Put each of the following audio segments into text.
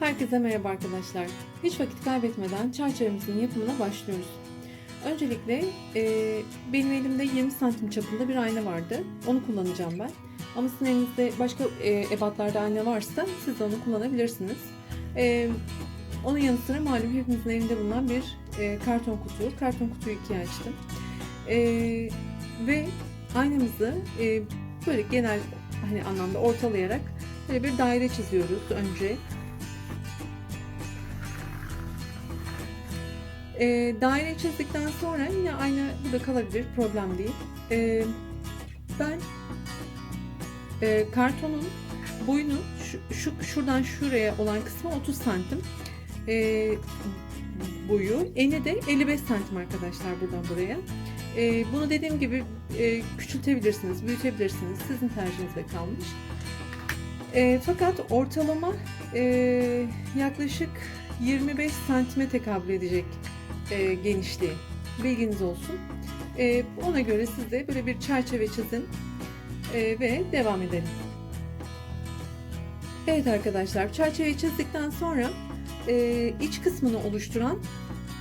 Herkese merhaba arkadaşlar. Hiç vakit kaybetmeden çerçevemizin yapımına başlıyoruz. Öncelikle e, benim elimde 20 santim çapında bir ayna vardı. Onu kullanacağım ben. Ama sizin elinizde başka e, ebatlarda ayna varsa siz de onu kullanabilirsiniz. E, onun yanı sıra malum hepimizin elinde bulunan bir e, karton kutu. Karton kutuyu ikiye açtım. E, ve aynamızı e, böyle genel hani anlamda ortalayarak böyle bir daire çiziyoruz önce. E, daire çizdikten sonra yine aynı burada kalabilir problem değil. E, ben e, kartonun boyunu şu, şu şuradan şuraya olan kısmı 30 santim e, boyu eni de 55 santim arkadaşlar buradan buraya. E, bunu dediğim gibi e, küçültebilirsiniz, büyütebilirsiniz. Sizin tercihinize kalmış. E, fakat ortalama e, yaklaşık 25 santime tekabül edecek e, genişliği. Bilginiz olsun. E, ona göre siz de böyle bir çerçeve çizin e, ve devam edelim. Evet arkadaşlar çerçeveyi çizdikten sonra e, iç kısmını oluşturan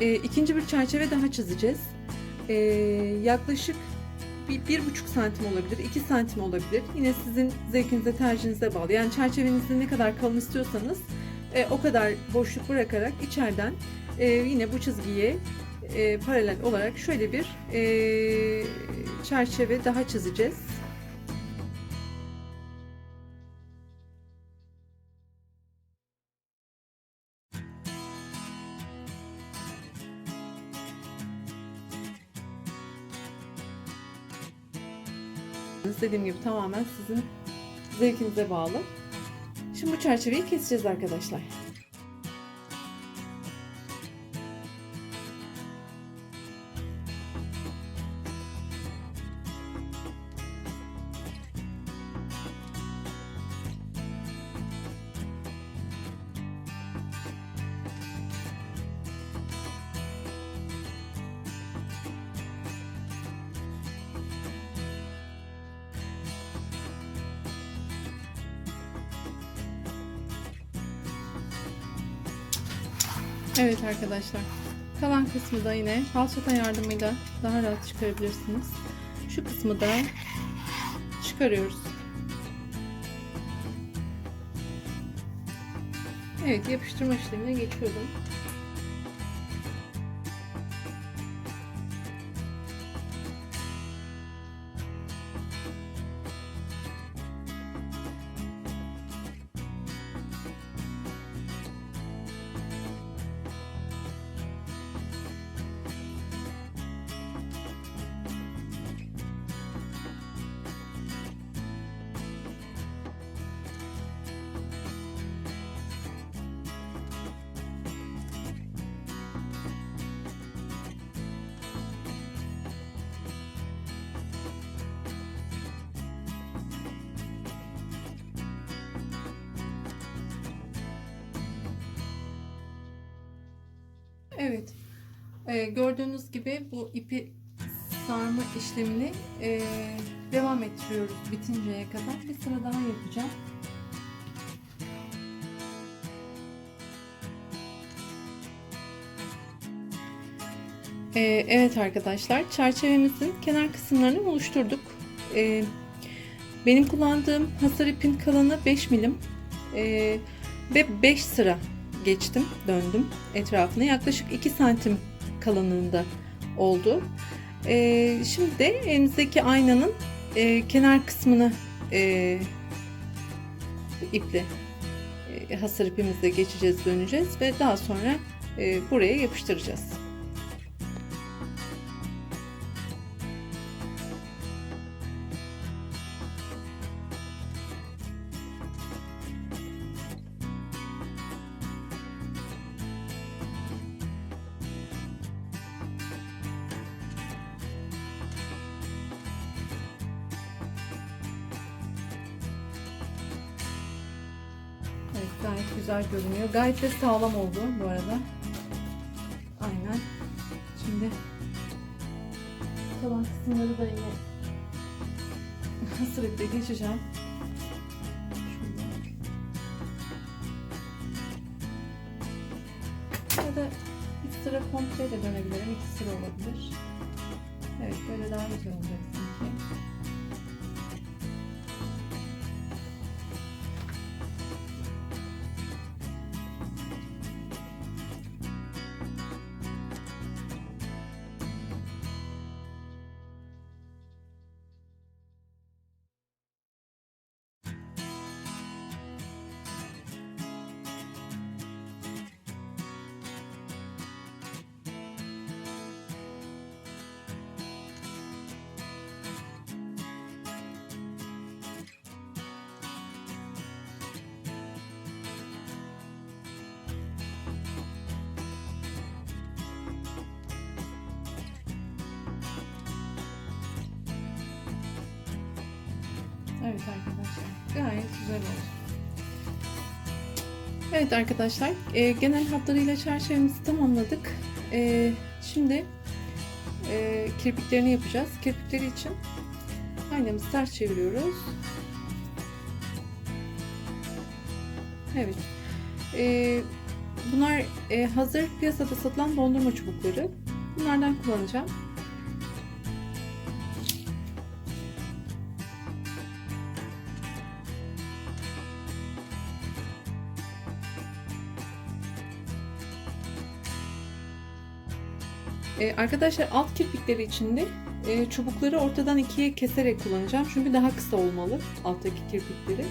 e, ikinci bir çerçeve daha çizeceğiz. E, yaklaşık bir, bir buçuk santim olabilir, iki santim olabilir. Yine sizin zevkinize, tercihinize bağlı. Yani çerçevenizde ne kadar kalın istiyorsanız e, o kadar boşluk bırakarak içeriden e, yine bu çizgiye e, paralel olarak şöyle bir e, çerçeve daha çizeceğiz. Dediğim gibi tamamen sizin zevkinize bağlı. Şimdi bu çerçeveyi keseceğiz arkadaşlar. Evet arkadaşlar. Kalan kısmı da yine falçata yardımıyla daha rahat çıkarabilirsiniz. Şu kısmı da çıkarıyoruz. Evet yapıştırma işlemine geçiyorum. Evet. Ee, gördüğünüz gibi bu ipi sarma işlemini e, devam ettiriyoruz bitinceye kadar. Bir sıra daha yapacağım. Ee, evet arkadaşlar çerçevemizin kenar kısımlarını oluşturduk. Ee, benim kullandığım hasar ipin kalını 5 milim ve 5 sıra geçtim, döndüm etrafına. Yaklaşık 2 santim kalınlığında oldu. Ee, şimdi de elimizdeki aynanın e, kenar kısmını e, iple e, hasır ipimizle geçeceğiz, döneceğiz ve daha sonra e, buraya yapıştıracağız. Gayet güzel görünüyor. Gayet de sağlam oldu bu arada. Aynen. Şimdi kalan kısımları da yine hasretle geçeceğim. Ya da bir sıra komple de dönebilirim. İki sıra olabilir. Evet böyle daha güzel olacak sanki. Evet arkadaşlar gayet güzel oldu. Evet arkadaşlar e, genel hatlarıyla çerçevemizi tamamladık. E, şimdi e, kirpiklerini yapacağız. Kirpikleri için aynamızı ters çeviriyoruz. Evet. E, bunlar e, hazır piyasada satılan dondurma çubukları. Bunlardan kullanacağım. Ee, arkadaşlar alt kirpikleri için de e, çubukları ortadan ikiye keserek kullanacağım. Çünkü daha kısa olmalı alttaki kirpikleri.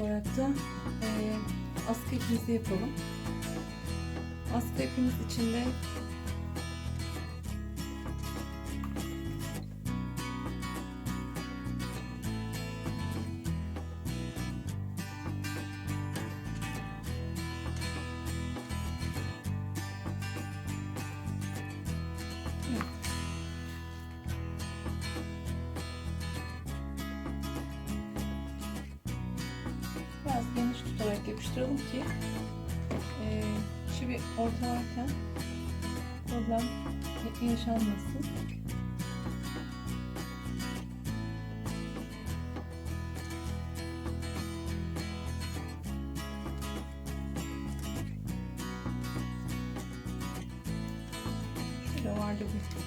Olarak da e, askı ipimizi yapalım. Askı ipimiz için biraz geniş tutarak yapıştıralım ki e, çivi ortalarken problem yaşanmasın. Şurada vardı bir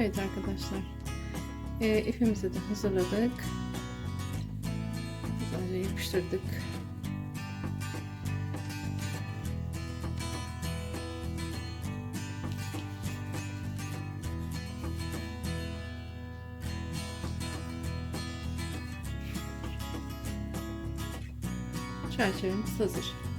Evet arkadaşlar. E, ipimizi de hazırladık. Güzelce yapıştırdık. Çerçevemiz hazır.